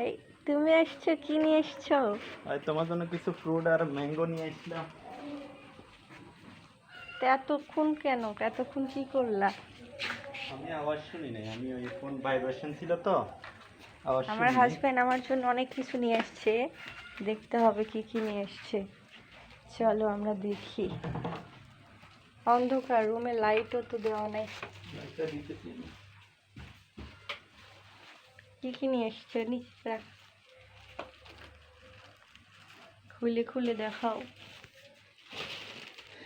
এই তুমি এসছো কি নিয়ে এসছো? আর তোমার জন্য কিছু ফ্রুট আর ম্যাঙ্গো নিয়ে এসেছিলাম। তা এতক্ষণ কেন? এতক্ষণ কি করলা? আমি আওয়াজ শুনি নাই। আমি ওই ফোন ভাইব্রেশন ছিল তো আওয়াজ আমার হাজবেন্ড আমার জন্য অনেক কিছু নিয়ে এসছে দেখতে হবে কি কি নিয়ে এসছে চলো আমরা দেখি। অন্ধকার রুমে লাইটও তো দেওয়া নাই। কি কি নিয়ে এসছে? রাখ। খুলে খুলে দেখাও।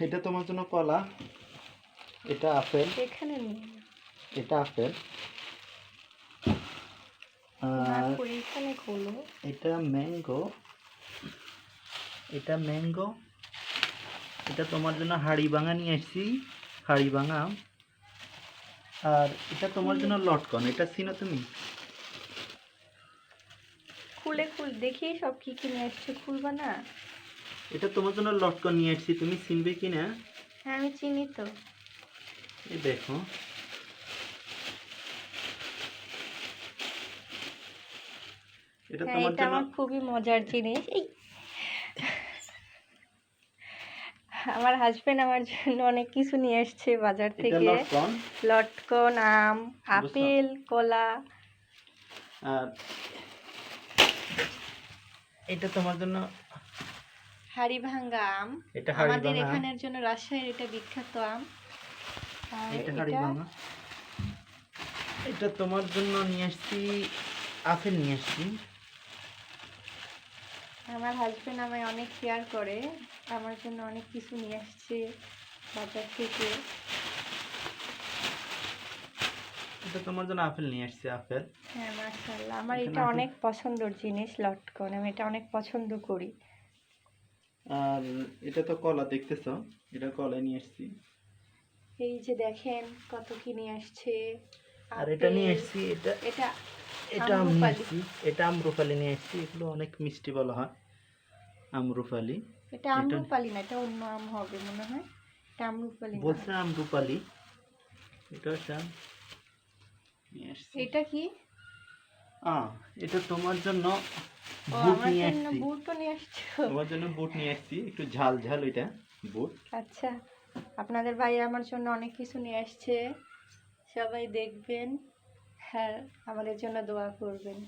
এটা তোমার জন্য কলা। এটা আপেল। এখানে এটা আপেল। না আর এখানে খোলো। এটা ম্যাঙ্গো। এটা ম্যাঙ্গো। এটা তোমার জন্য হাড়ি ভাঙা নিয়ে এসেছি। হাড়ি ভাঙা আর এটা তোমার জন্য লটকন। এটা চিনো তুমি? খুলে খুল দেখি সব কি কি নিয়ে এসছে খুলবা না? এটা তোমার জন্য লটকন নিয়ে এসেছি তুমি চিনবে কি না? হ্যাঁ আমি চিনি তো। এই দেখো। এটা হ্যাঁ তোমার জন্য আমার খুবই মজার জিনিস আমার হাজবেন্ড আমার জন্য অনেক কিছু নিয়ে এসছে বাজার থেকে। লটকন? লটকন আম আপেল কলা। আর এটা তোমার জন্য হাড়ি ভাঙ্গা আম। এটা আমাদের এখানের জন্য রাজশাহীর এটা বিখ্যাত আম। এটা হাড়ি এটা ভাঙা। এটা তোমার জন্য নিয়ে আসছি আপেল নিয়ে আসছি। আমার হাজবেন্ড আমায় অনেক কেয়ার করে আমার জন্য অনেক কিছু নিয়ে আসছে বাজার থেকে। এটা তোমার জন্য আপেল নিয়ে আসছি আপেল। হ্যাঁ মাশাআল্লাহ। আমার এটা অনেক পছন্দের জিনিস লটকন। আমি এটা অনেক পছন্দ করি। আর এটা তো কলা দেখতেছো? এটা কলা নিয়ে আসছি। এই যে দেখেন কত কি নিয়ে আসছে। আর এটা নিয়ে আসছি এটা এটা এটা আম্রপালি। এটা আমরুপালি নিয়ে আসছি। এগুলো অনেক মিষ্টি বলা হয় আমরুপালি। এটা আমরুপালি না এটা অন্য আম হবে মনে হয়। এটা আমরুপালি বলছে আমরুপালি। এটা হচ্ছে। নিয়ে আসছি এটা কি? এটা তোমার জন্য ও বুট আমার নিয়ে জন্য বুট তো নিয়ে আসছো তোমার জন্য বুট নিয়ে আসছি একটু ঝাল ঝাল ওইটা বুট। আচ্ছা আপনাদের ভাই আমার জন্য অনেক কিছু নিয়ে আসছে সবাই দেখবেন হ্যাঁ আমাদের জন্য দোয়া করবেন।